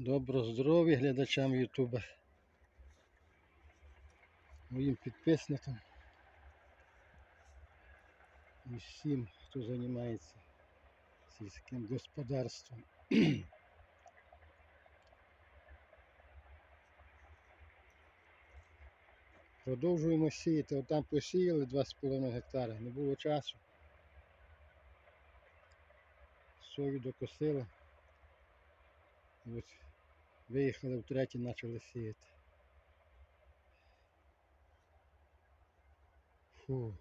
Добро здоров'я глядачам Ютуба. Моїм підписникам. І всім, хто займається сільським господарством. Продовжуємо сіяти. От там посіяли 2,5 гектари. Не було часу. Сою докосили. От виїхали втретє, почали сіяти. Фу.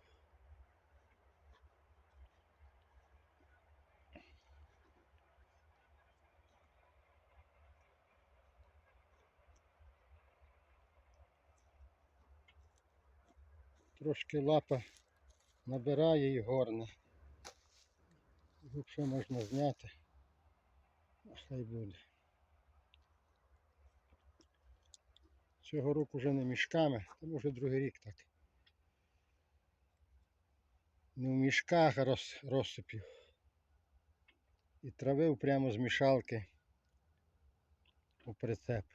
Трошки лапа набирає і горне. Якщо можна зняти, хай буде. Цього року вже не мішками, тому вже другий рік так. Не в мішках а роз, розсипів. І травив прямо з мішалки у прицеп.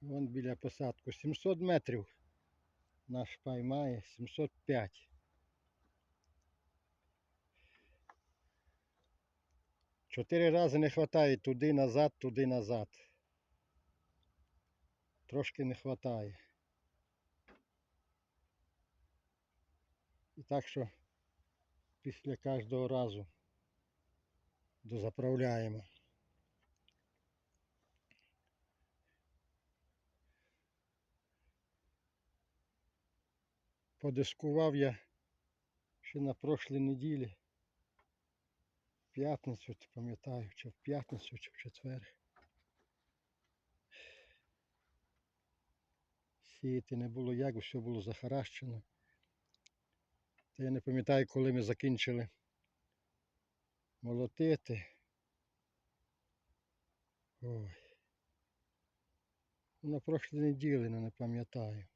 Вон біля посадку 700 метрів. Наш пай має 705. Чотири рази не вистачає туди назад, туди назад. Трошки не вистачає. І так що після кожного разу дозаправляємо. Подискував я ще на прошлій неділі. В п'ятницю, пам'ятаю, чи в п'ятницю, чи в четвер. Сіяти не було як, все було захаращено. Та я не пам'ятаю, коли ми закінчили молотити. Ой. На прошлій неділі, ну, не пам'ятаю.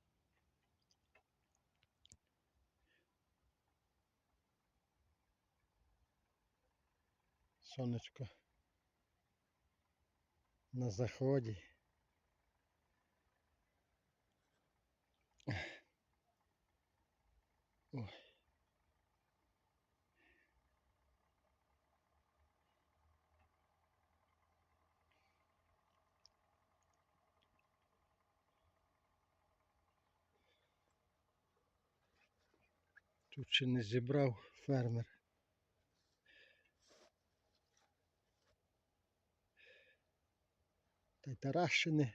Сонечко на заході. Ой. Тут ще не зібрав фермер. Та й Тарас ще не,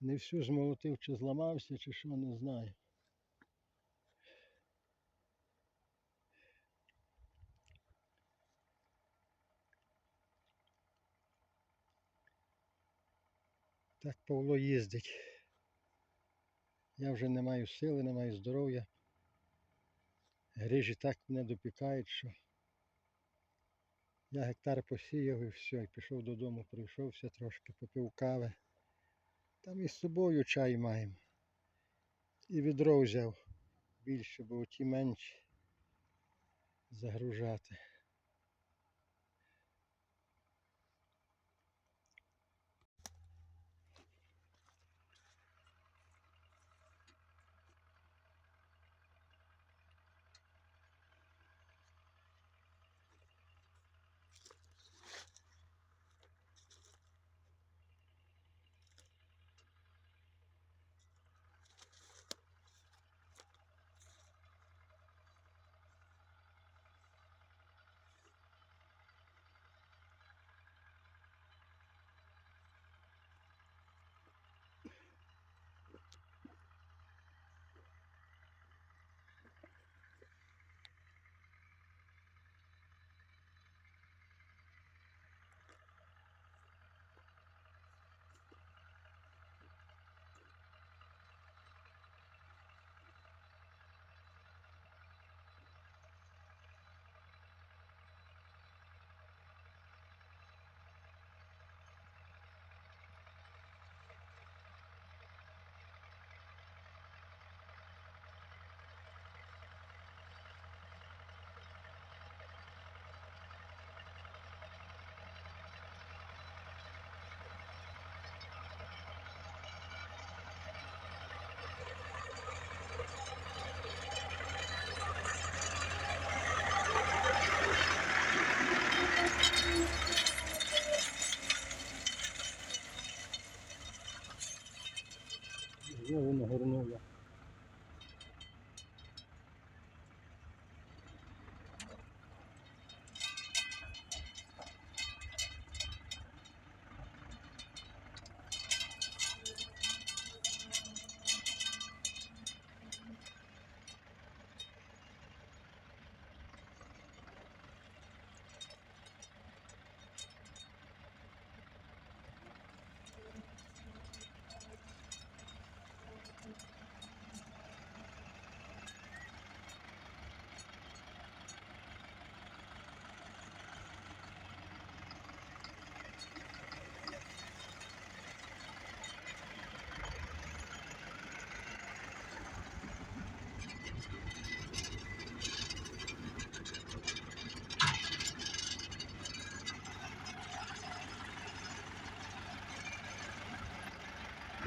не всю змолотив, чи зламався, чи що, не знаю. Так Павло їздить. Я вже не маю сили, не маю здоров'я. Грижі так мене допікають, що я гектар посіяв і все, і пішов додому, прийшовся трошки, попив кави. Там із собою чай маємо. І відро взяв більше, бо ті менші загружати.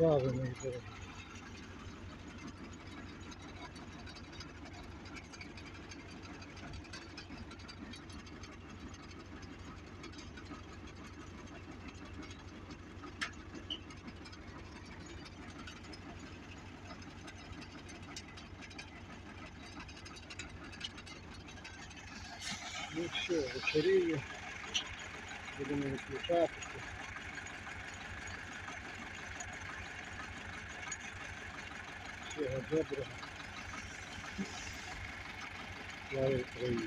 мої дорогі. Ну все, вечеріє. Будемо виключатися. Всього доброго. Слава Україні.